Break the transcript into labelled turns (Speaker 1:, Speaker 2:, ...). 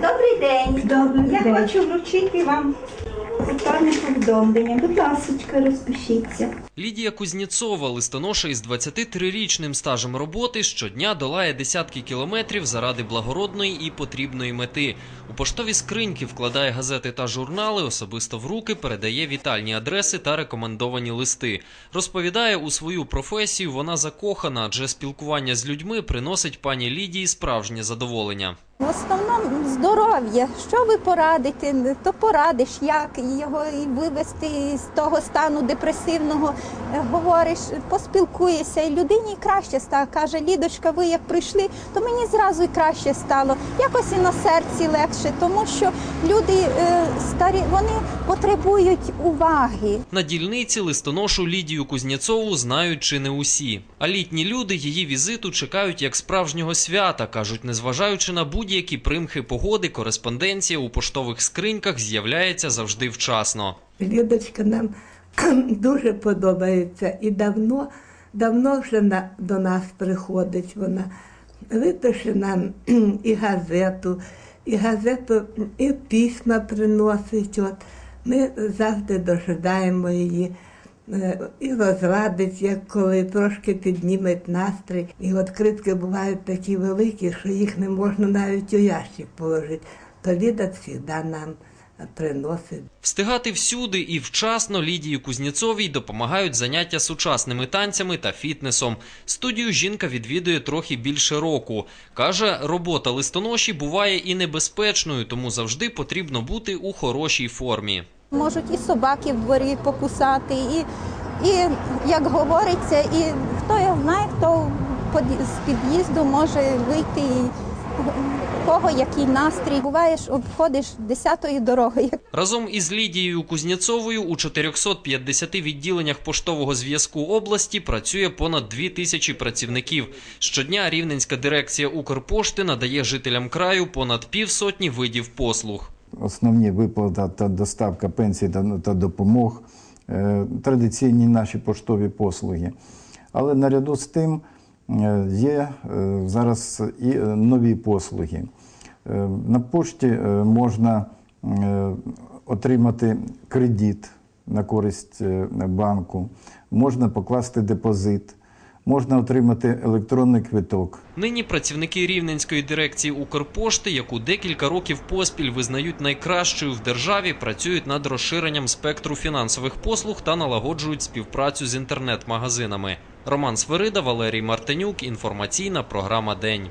Speaker 1: Добрий день.
Speaker 2: Добрий
Speaker 1: Я
Speaker 2: день.
Speaker 1: хочу вручити вам купальне повідомлення. Будь ласка, розпишіться.
Speaker 3: Лідія Кузнєцова, листоноша із 23-річним стажем роботи, щодня долає десятки кілометрів заради благородної і потрібної мети. У поштові скриньки вкладає газети та журнали, особисто в руки передає вітальні адреси та рекомендовані листи. Розповідає, у свою професію вона закохана, адже спілкування з людьми приносить пані Лідії справжнє задоволення.
Speaker 2: В основному здоров'я. Що ви порадите, то порадиш, як його вивести з того стану депресивного. Е, Говориш, поспілкуєшся, і людині краще стало. Каже, Лідочка, ви як прийшли, то мені зразу і краще стало. Якось і на серці легше, тому що люди е, старі вони потребують уваги.
Speaker 3: На дільниці листоношу Лідію Кузнєцову знають чи не усі. А літні люди її візиту чекають як справжнього свята. кажуть, незважаючи на будь-які примхи погоди, кореспонденція у поштових скриньках з'являється завжди вчасно.
Speaker 4: Лідочка нам дуже подобається і давно, давно вже на, до нас приходить вона. Випише нам і газету, і газету, і письма приносить. От. Ми завжди дожидаємо її. Е, І розрадить, як коли трошки підніметь настрій. І відкритки бувають такі великі, що їх не можна навіть у ящик положити. То Ліда завжди нам приносить.
Speaker 3: Встигати всюди і вчасно Лідії Кузнєцовій допомагають заняття сучасними танцями та фітнесом. Студію жінка відвідує трохи більше року. Каже, робота листоноші буває і небезпечною, тому завжди потрібно бути у хорошій формі.
Speaker 2: Можуть і собаки в дворі покусати, і, і як говориться, і хто його знає, хто з під'їзду може вийти, і кого який настрій. Буваєш, обходиш десятої дороги.
Speaker 3: Разом із Лідією Кузнєцовою у 450 відділеннях поштового зв'язку області працює понад 2 тисячі працівників. Щодня Рівненська дирекція Укрпошти надає жителям краю понад півсотні видів послуг.
Speaker 5: Основні виплата та доставка пенсій та, допомог, е, традиційні наші поштові послуги. Але наряду з тим е, є е, зараз і нові послуги. На пошті можна отримати кредит на користь банку, можна покласти депозит, можна отримати електронний квиток.
Speaker 3: Нині працівники Рівненської дирекції Укрпошти, яку декілька років поспіль визнають найкращою в державі, працюють над розширенням спектру фінансових послуг та налагоджують співпрацю з інтернет-магазинами. Роман Свирида, Валерій Мартинюк. Інформаційна програма День.